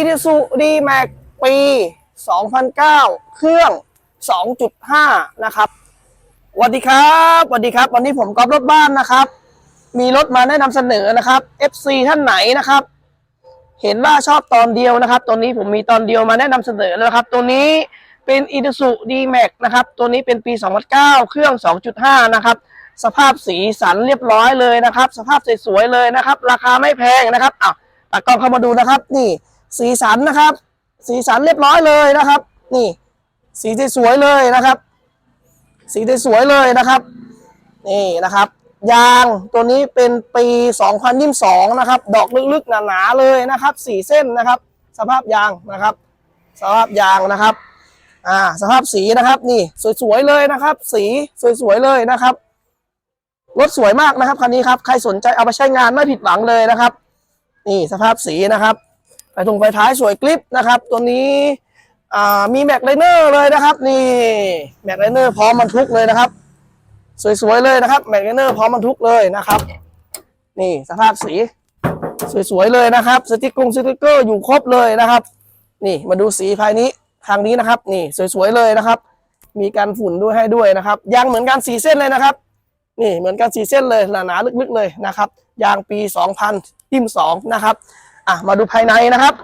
i s u d m a x ปี 2009 เครื่อง 2.5 นะครับสวัสดีครับสวัสดีครับ วันนี้ผมกอล์ฟรถบ้านนะครับ มีรถมาแนะนำเสนอนะครับ FC ท่านไหนนะครับ เห็นว่าชอบตอนเดียวนะครับ ตัวนี้ผมมีตอนเดียวมาแนะนำเสนอแล้วครับ ตัวนี้เป็น i s u d m a x นะครับ ตัวนี้เป็นปี 2009 เครื่อง 2.5 นะครับสภาพสีสันเรียบร้อยเลยนะครับ สภาพสวยๆเลยนะครับ ราคาไม่แพงนะครับอะตากล้องเข้ามาดูนะครับ นี่ สีสันนะครับ สีสันเรียบร้อยเลยนะครับ นี่ สีสวยๆเลยนะครับ สีสวยๆเลยนะครับ นี่นะครับ ยางตัวนี้เป็นปี 2022 นะครับ ดอกลึกๆหนาๆเลยนะครับสีเส้นนะครับ สภาพยางนะครับ สภาพยางนะครับอ่าสภาพสีนะครับนี่สวยๆเลยนะครับ สีสวยๆเลยนะครับรถสวยมากนะครับคันนี้ครับใครสนใจเอาไปใช้งานไม่ผิดหวังเลยนะครับ นี่สภาพสีนะครับ ไปตรงไปท้ายสวยกลิปนะครับ ตัวนี้มีแม็กไลเนอร์เลยนะครับ นี่แม็กไลเนอร์พร้อมบรรทุกเลยนะครับ สวยๆเลยนะครับแม็กไลเนอร์พร้อมบรรทุกเลยนะครับ นี่สภาพสี สวยๆเลยนะครับ สติกกงสติกเกอร์อยู่ครบเลยนะครับ นี่มาดูสีภายนี้ทางนี้นะครับ นี่สวยๆเลยนะครับ มีการฝุ่นด้วยให้ด้วยนะครับยางเหมือนกันสีเส้นเลยนะครับ นี่เหมือนกันสีเส้นเลยหนาๆลึกๆเลยนะครับยางปี 2000ยิ่ม2นะครับ อะมาดูภายในนะครับ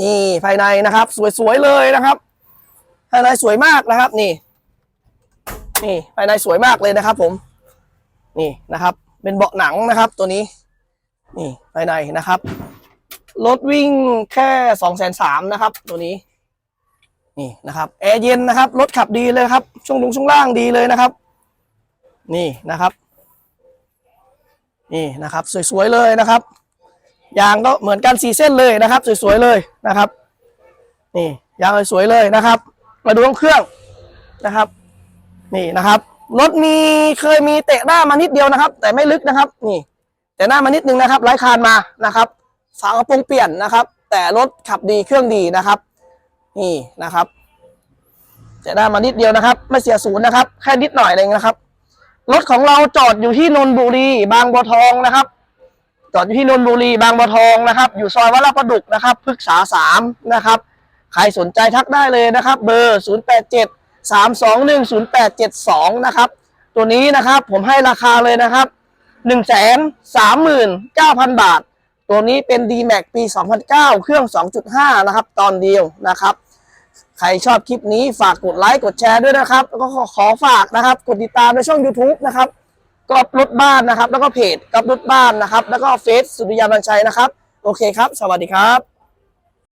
นี่ภายในนะครับ สวยๆเลยนะครับ ภายในสวยมากนะครับ นี่ นี่ภายในสวยมากเลยนะครับ ผม นี่นะครับ เป็นเบาะหนังนะครับ ตัวนี้ นี่ภายในนะครับรถวิ่งแค่สองแสนสามนะครับ ตัวนี้ นี่นะครับแอร์เย็นนะครับรถขับดีเลยครับ ช่วงลงช่วงล่างดีเลยนะครับ นี่นะครับ นี่นะครับ สวยๆเลยนะครับ ยางก็เหมือนกันสี่เส้นเลยนะครับ สวยๆเลยนะครับนี่ยางสวยๆเลยนะครับ มาดูเครื่องนะครับ นี่นะครับรถมีเคยมีเตะหน้ามานิดเดียวนะครับ แต่ไม่ลึกนะครับ นี่ แต่หน้ามานิดนึงนะครับไร้คานมานะครับฝากระโปรงเปลี่ยนนะครับ แต่รถขับดีเครื่องดีนะครับ นี่นะครับแต่หน้ามานิดเดียวนะครับ ไม่เสียศูนย์นะครับ แค่นิดหน่อยเองนะครับรถของเราจอดอยู่ที่นนทบุรีบางบัวทองนะครับ จอดอยู่ที่นนทบุรีบางบัวทองนะครับ อยู่ซอยวัดลาประดุกนะครับพฤกษาสามนะครับใครสนใจทักได้เลยนะครับ เบอร์ 0 8 7 3 2 1 0 8 7 2 นะครับ ตัวนี้นะครับผมให้ราคาเลยนะครับ 1 3 9 0 0 0 บาท ตัวนี้เป็น D-Max ปี 2009 เครื่อง 2.5 นะครับ ตอนเดียวนะครับ ใครชอบคลิปนี้ฝากกดไลค์กดแชร์ด้วยนะครับ แล้วก็ขอขอฝากนะครับ กดติดตามในช่อง YouTube นะครับ กอบรถบ้านนะครับ แล้วก็เพจกอบรถบ้านนะครับ แล้วก็เฟซสุริยาบัญชัยนะครับ โอเคครับ สวัสดีครับ